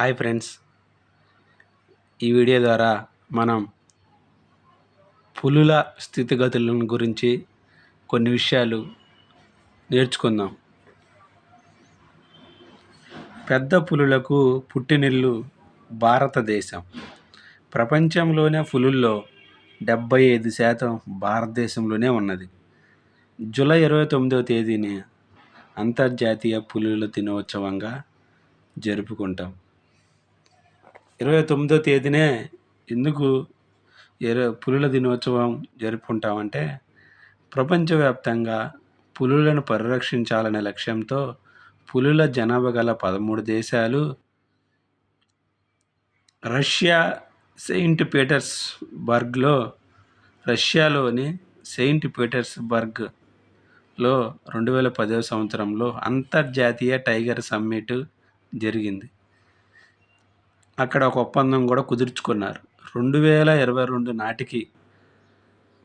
Hi friends. ఈ video ద్వారా మనం పులుల స్థితిగతుల గురించి కొన్ని విషయాలు నేర్చుకుందాం. పెద్ద పులులకు పుట్టినిల్లు భారతదేశం. ప్రపంచంలోనే పులుల్లో డెబ్బై ఐదు శాతం భారతదేశంలోనే ఉన్నది. జూలై ఇరవై తొమ్మిదవ తేదీని అంతర్జాతీయ పులుల దినోత్సవంగా జరుపుకుంటాం. ఇరవై తొమ్మిదో తేదీనే ఎందుకు పులుల దినోత్సవం జరుపుకుంటామంటే ప్రపంచవ్యాప్తంగా పులులను పరిరక్షించాలనే లక్ష్యంతో పులుల జనాభా గల పదమూడు దేశాలు రష్యా సెయింట్ పీటర్స్బర్గ్లో రష్యాలోని సెయింట్ పీటర్స్బర్గ్లో రెండు వేల పదవ సంవత్సరంలో అంతర్జాతీయ టైగర్ సమ్మిట్ జరిగింది. అక్కడ ఒక ఒప్పందం కూడా కుదుర్చుకున్నారు. రెండు వేల ఇరవై రెండు నాటికి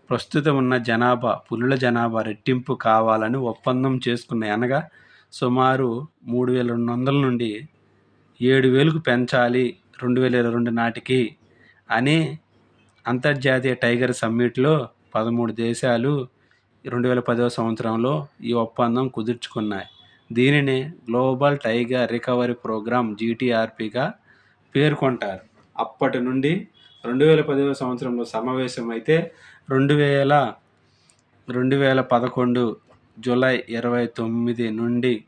ప్రస్తుతం ఉన్న జనాభా పులుల జనాభా రెట్టింపు కావాలని ఒప్పందం చేసుకున్నాయి. అనగా సుమారు మూడు వేల రెండు వందల నుండి ఏడు వేలకు పెంచాలి రెండు వేల ఇరవై రెండు నాటికి. అని అంతర్జాతీయ టైగర్ సమ్మిట్లో పదమూడు దేశాలు రెండు వేల పదవ సంవత్సరంలో ఈ ఒప్పందం కుదుర్చుకున్నాయి. దీనిని గ్లోబల్ టైగర్ రికవరీ ప్రోగ్రామ్ జీటీఆర్పీగా పేర్కొంటారు. అప్పటి నుండి రెండు వేల పదవ సంవత్సరంలో సమావేశం అయితే రెండు వేల రెండు వేల పదకొండు జూలై ఇరవై తొమ్మిది నుండి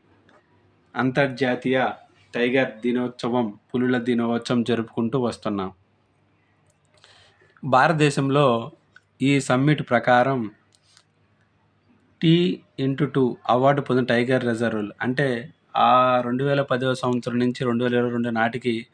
అంతర్జాతీయ టైగర్ దినోత్సవం పులుల దినోత్సవం జరుపుకుంటూ వస్తున్నాం. భారతదేశంలో ఈ సమ్మిట్ ప్రకారం టీ ఇంటూ టూ అవార్డు పొందిన టైగర్ రిజర్వ్లు అంటే ఆ రెండు వేల పదవ సంవత్సరం నుంచి రెండు వేల ఇరవై రెండు నాటికి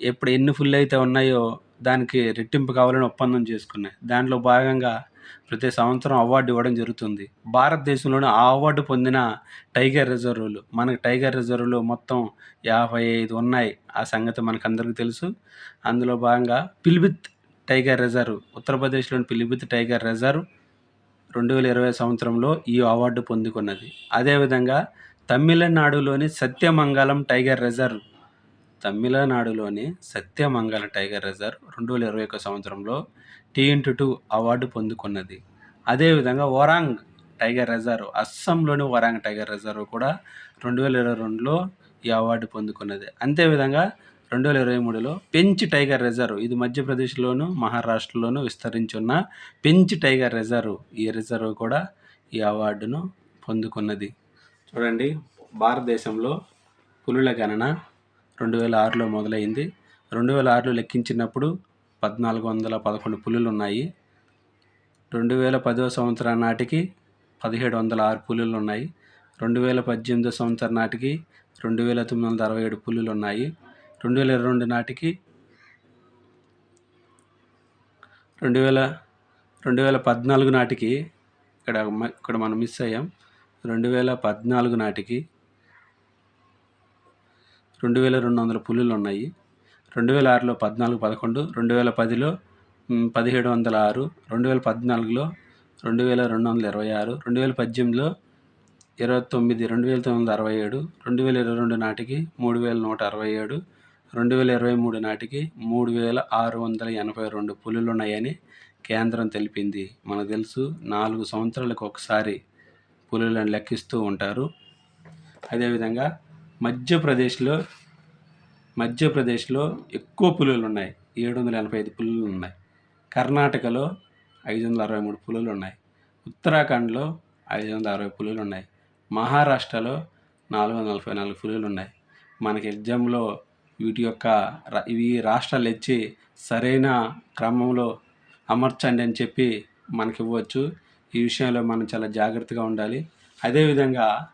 ఎప్పుడు ఎన్ని ఫుల్ అయితే ఉన్నాయో దానికి రెట్టింపు కావాలని ఒప్పందం చేసుకున్నాయి. దాంట్లో భాగంగా ప్రతి సంవత్సరం అవార్డు ఇవ్వడం జరుగుతుంది. భారతదేశంలోనే ఆ అవార్డు పొందిన టైగర్ రిజర్వులు మనకి టైగర్ రిజర్వులు మొత్తం యాభై ఐదు ఉన్నాయి. ఆ సంగతి మనకు అందరికీ తెలుసు. అందులో భాగంగా పిలిబిత్ టైగర్ రిజర్వ్ ఉత్తరప్రదేశ్లోని పిలిబిత్ టైగర్ రిజర్వ్ రెండు వేల ఇరవై సంవత్సరంలో ఈ అవార్డు పొందుకున్నది. అదేవిధంగా తమిళనాడులోని సత్యమంగళం టైగర్ రిజర్వ్ తమిళనాడులోని సత్యమంగళ టైగర్ రిజర్వ్ రెండు వేల ఇరవై ఒక సంవత్సరంలో టీ ఇంటూ టూ అవార్డు పొందుకున్నది. అదేవిధంగా ఒరాంగ్ టైగర్ రిజర్వ్ అస్సాంలోని ఒరాంగ్ టైగర్ రిజర్వ్ కూడా రెండు వేల ఇరవై రెండులో ఈ అవార్డు పొందుకున్నది. అంతేవిధంగా రెండు వేల ఇరవై మూడులో పెంచ్ టైగర్ రిజర్వ్ ఇది మధ్యప్రదేశ్లోను మహారాష్ట్రలోను విస్తరించి ఉన్న పెంచ్ టైగర్ రిజర్వ్ ఈ రిజర్వ్ కూడా ఈ అవార్డును పొందుకున్నది. చూడండి భారతదేశంలో పులుల గణన రెండు వేల ఆరులో మొదలైంది. రెండు వేల ఆరులో లెక్కించినప్పుడు పద్నాలుగు వందల పదకొండు పులులు ఉన్నాయి రెండు వేల పదో సంవత్సరం నాటికి పదిహేడు వందల ఆరు పులులు ఉన్నాయి రెండు వేల పద్దెనిమిదో సంవత్సరం నాటికి రెండు వేల తొమ్మిది వందల అరవై ఏడు పులులు ఉన్నాయి రెండు వేల ఇరవై రెండు నాటికి రెండు వేల రెండు వేల పద్నాలుగు నాటికి ఇక్కడ ఇక్కడ మనం మిస్ అయ్యాం. రెండు వేల పద్నాలుగు నాటికి రెండు వేల రెండు వందల పులులు ఉన్నాయి రెండు వేల ఆరులో పద్నాలుగు పదకొండు రెండు వేల పదిలో పదిహేడు వందల ఆరు రెండు వేల పద్నాలుగులో రెండు వేల రెండు వందల ఇరవై ఆరు రెండు వేల పద్దెనిమిదిలో ఇరవై తొమ్మిది రెండు వేల తొమ్మిది వందల అరవై ఏడు రెండు వేల ఇరవై రెండు నాటికి మూడు వేల నూట అరవై ఏడు రెండు వేల ఇరవై మూడు నాటికి మూడు వేల ఆరు వందల ఎనభై రెండు పులులు ఉన్నాయని కేంద్రం తెలిపింది. మనకు తెలుసు నాలుగు సంవత్సరాలకు ఒకసారి పులులను లెక్కిస్తూ ఉంటారు. అదేవిధంగా మధ్యప్రదేశ్లో మధ్యప్రదేశ్లో ఎక్కువ పులులు ఉన్నాయి ఏడు వందల ఎనభై ఐదు పులులు ఉన్నాయి కర్ణాటకలో ఐదు వందల అరవై మూడు పులులు ఉన్నాయి ఉత్తరాఖండ్లో ఐదు వందల అరవై పులులు ఉన్నాయి మహారాష్ట్రలో నాలుగు వందల నలభై నాలుగు పులులు ఉన్నాయి మనకి ఎగ్జామ్లో వీటి యొక్క ఇవి రాష్ట్రాలు ఇచ్చి సరైన క్రమంలో అమర్చండి అని చెప్పి మనకి ఇవ్వచ్చు. ఈ విషయంలో మనం చాలా జాగ్రత్తగా ఉండాలి. అదేవిధంగా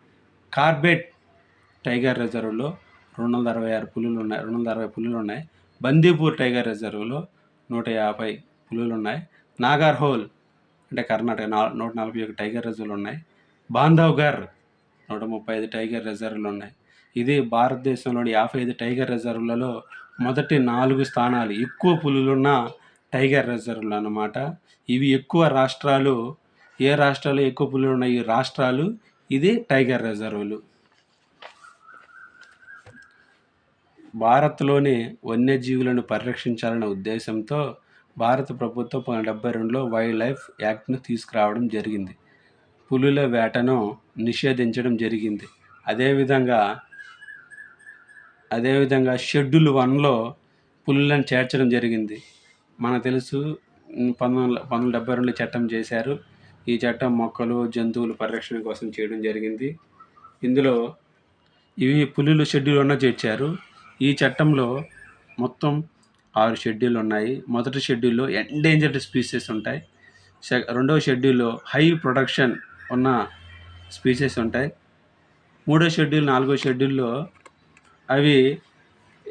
కార్బెట్ టైగర్ రిజర్వ్లో రెండు వందల అరవై ఆరు పులులు ఉన్నాయి రెండు వందల అరవై పులులు ఉన్నాయి బందీపూర్ టైగర్ రిజర్వ్లో నూట యాభై పులులు ఉన్నాయి నాగర్హోల్ అంటే కర్ణాటక నా నూట నలభై ఒక టైగర్ రిజర్వ్లు ఉన్నాయి బాంధవ్ఘర్ నూట ముప్పై ఐదు టైగర్ రిజర్వ్లు ఉన్నాయి ఇది భారతదేశంలోని యాభై ఐదు టైగర్ రిజర్వ్లలో మొదటి నాలుగు స్థానాలు. ఎక్కువ పులులున్న టైగర్ రిజర్వ్లు అన్నమాట. ఇవి ఎక్కువ రాష్ట్రాలు ఏ రాష్ట్రాలు ఎక్కువ పులులు ఉన్నాయి ఈ రాష్ట్రాలు ఇది టైగర్ రిజర్వులు. భారత్లోని వన్యజీవులను పరిరక్షించాలనే ఉద్దేశంతో భారత ప్రభుత్వం పంతొమ్మిది డెబ్బై రెండులో వైల్డ్ లైఫ్ యాక్ట్ను తీసుకురావడం జరిగింది. పులుల వేటను నిషేధించడం జరిగింది. అదేవిధంగా అదేవిధంగా షెడ్యూల్ వన్లో పులులను చేర్చడం జరిగింది. మనకు తెలుసు పంతొమ్మిది పంతొమ్మిది డెబ్బై రెండు చట్టం చేశారు. ఈ చట్టం మొక్కలు జంతువుల పరిరక్షణ కోసం చేయడం జరిగింది. ఇందులో ఇవి పులులు షెడ్యూల్ వన్లో చేర్చారు. ఈ చట్టంలో మొత్తం ఆరు షెడ్యూల్ ఉన్నాయి. మొదటి షెడ్యూల్లో ఎండేంజర్డ్ స్పీసెస్ ఉంటాయి. రెండవ షెడ్యూల్లో హై ప్రొడక్షన్ ఉన్న స్పీసెస్ ఉంటాయి. మూడో షెడ్యూల్ నాలుగో షెడ్యూల్లో అవి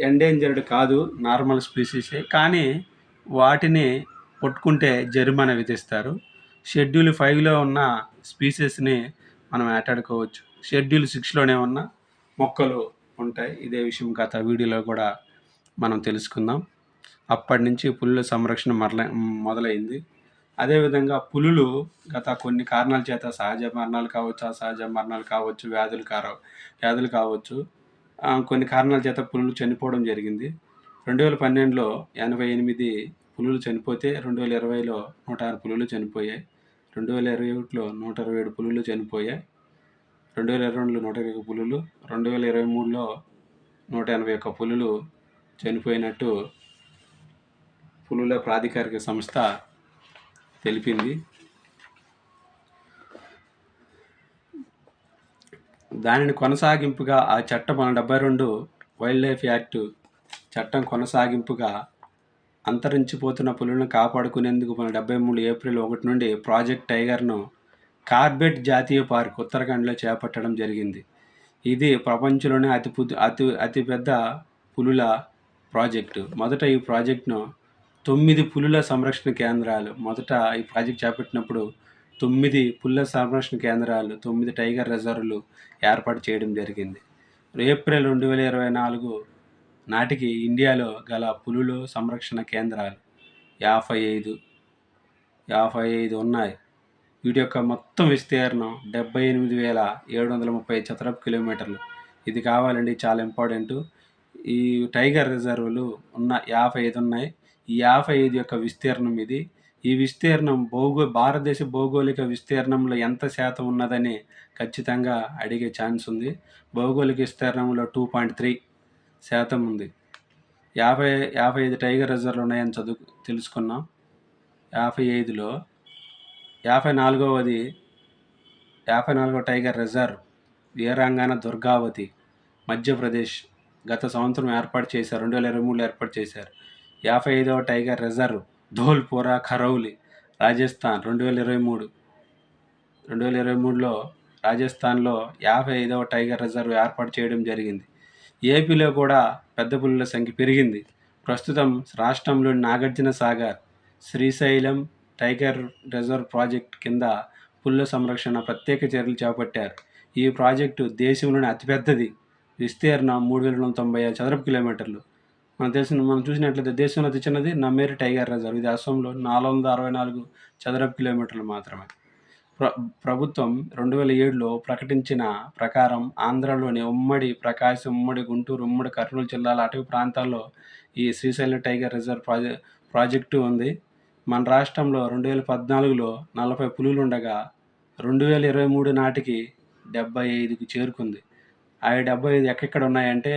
ఎండేంజర్డ్ కాదు నార్మల్ స్పీసీసే కానీ వాటిని పట్టుకుంటే జరిమానా విధిస్తారు. షెడ్యూల్ ఫైవ్లో ఉన్న స్పీసెస్ని మనం ఆటాడుకోవచ్చు షెడ్యూల్ సిక్స్లోనే ఉన్న మొక్కలు ఉంటాయి. ఇదే విషయం గత వీడియోలో కూడా మనం తెలుసుకుందాం. అప్పటి నుంచి పులుల సంరక్షణ మరల మొదలైంది. అదేవిధంగా పులులు గత కొన్ని కారణాల చేత సహజ మరణాలు కావచ్చు అసహజ మరణాలు కావచ్చు వ్యాధులు కార వ్యాధులు కావచ్చు కొన్ని కారణాల చేత పులులు చనిపోవడం జరిగింది. రెండు వేల పన్నెండులో ఎనభై ఎనిమిది పులులు చనిపోతే రెండు వేల ఇరవైలో నూట ఆరు పులులు చనిపోయాయి. రెండు వేల ఇరవై ఒకటిలో నూట ఇరవై ఏడు పులులు చనిపోయాయి. రెండు వేల ఇరవై రెండులో నూట ఇరవై ఒక పులులు రెండు వేల ఇరవై మూడులో నూట ఎనభై ఒక్క పులులు చనిపోయినట్టు పులుల ప్రాధికారిక సంస్థ తెలిపింది. దానిని కొనసాగింపుగా ఆ చట్టం మన డెబ్బై రెండు వైల్డ్ లైఫ్ యాక్ట్ చట్టం కొనసాగింపుగా అంతరించిపోతున్న పులులను కాపాడుకునేందుకు మన డెబ్బై మూడు ఏప్రిల్ ఒకటి నుండి ప్రాజెక్ట్ టైగర్ను కార్బెట్ జాతీయ పార్క్ ఉత్తరాఖండ్లో చేపట్టడం జరిగింది. ఇది ప్రపంచంలోనే అతి అతి అతిపెద్ద పులుల ప్రాజెక్టు. మొదట ఈ ప్రాజెక్టును తొమ్మిది పులుల సంరక్షణ కేంద్రాలు మొదట ఈ ప్రాజెక్ట్ చేపట్టినప్పుడు తొమ్మిది పుల్ల సంరక్షణ కేంద్రాలు తొమ్మిది టైగర్ రిజర్వ్లు ఏర్పాటు చేయడం జరిగింది. ఏప్రిల్ రెండు వేల ఇరవై నాలుగు నాటికి ఇండియాలో గల పులుల సంరక్షణ కేంద్రాలు యాభై ఐదు యాభై ఐదు ఉన్నాయి. వీటి యొక్క మొత్తం విస్తీర్ణం డెబ్బై ఎనిమిది వేల ఏడు వందల ముప్పై చదరపు కిలోమీటర్లు. ఇది కావాలండి చాలా ఇంపార్టెంట్. ఈ టైగర్ రిజర్వ్లు ఉన్న యాభై ఐదు ఉన్నాయి. ఈ యాభై ఐదు యొక్క విస్తీర్ణం ఇది. ఈ విస్తీర్ణం భౌగో భారతదేశ భౌగోళిక విస్తీర్ణంలో ఎంత శాతం ఉన్నదని ఖచ్చితంగా అడిగే ఛాన్స్ ఉంది. భౌగోళిక విస్తీర్ణంలో టూ పాయింట్ త్రీ శాతం ఉంది. యాభై యాభై ఐదు టైగర్ రిజర్వ్లు ఉన్నాయని చదువు తెలుసుకున్నాం. యాభై ఐదులో యాభై నాలుగవది యాభై నాలుగవ టైగర్ రిజర్వ్ వీరాంగన దుర్గావతి మధ్యప్రదేశ్ గత సంవత్సరం ఏర్పాటు చేశారు రెండు వేల ఇరవై మూడులో ఏర్పాటు చేశారు. యాభై ఐదవ టైగర్ రిజర్వ్ ధోల్పురా ఖరౌలి రాజస్థాన్ రెండు వేల ఇరవై మూడు. రెండు వేల ఇరవై మూడులో రాజస్థాన్లో యాభై ఐదవ టైగర్ రిజర్వ్ ఏర్పాటు చేయడం జరిగింది. ఏపీలో కూడా పెద్ద పులుల సంఖ్య పెరిగింది. ప్రస్తుతం రాష్ట్రంలోని Nagarjuna Sagar Srisailam tiger reserve project కింద పుల్ల సంరక్షణ ప్రత్యేక చర్యలు చేపట్టారు. ఈ ప్రాజెక్టు దేశంలోని అతిపెద్దది. విస్తీర్ణం మూడు వేల తొంభై ఐదు చదరపు కిలోమీటర్లు. మన దేశం మనం చూసినట్లయితే దేశంలో అతి చిన్నది నమ్మేరి టైగర్ రిజర్వ్. ఇది అస్సాంలో నాలుగు వందల అరవై నాలుగు చదరపు కిలోమీటర్లు మాత్రమే. ప్ర ప్రభుత్వం రెండు వేల ఏడులో ప్రకటించిన ప్రకారం ఆంధ్రలోని ఉమ్మడి ప్రకాశం ఉమ్మడి గుంటూరు ఉమ్మడి కర్నూలు జిల్లాల అటవీ ప్రాంతాల్లో ఈ శ్రీశైలం టైగర్ రిజర్వ్ ప్రాజె ప్రాజెక్టు ఉంది. మన రాష్ట్రంలో రెండు వేల పద్నాలుగులో నలభై పులులు ఉండగా రెండు వేల ఇరవై మూడు నాటికి డెబ్బై ఐదుకు చేరుకుంది. ఆ డెబ్బై ఐదు ఎక్కడెక్కడ ఉన్నాయంటే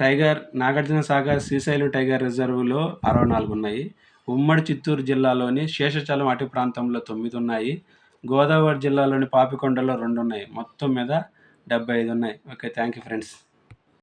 టైగర్ నాగార్జున సాగర్ శ్రీశైలం టైగర్ రిజర్వ్లో అరవై నాలుగు ఉన్నాయి. ఉమ్మడి చిత్తూరు జిల్లాలోని శేషచలం అటవీ ప్రాంతంలో తొమ్మిది ఉన్నాయి. గోదావరి జిల్లాలోని పాపికొండలో రెండు ఉన్నాయి. మొత్తం మీద డెబ్బై ఐదు ఉన్నాయి. Okay thank you friends.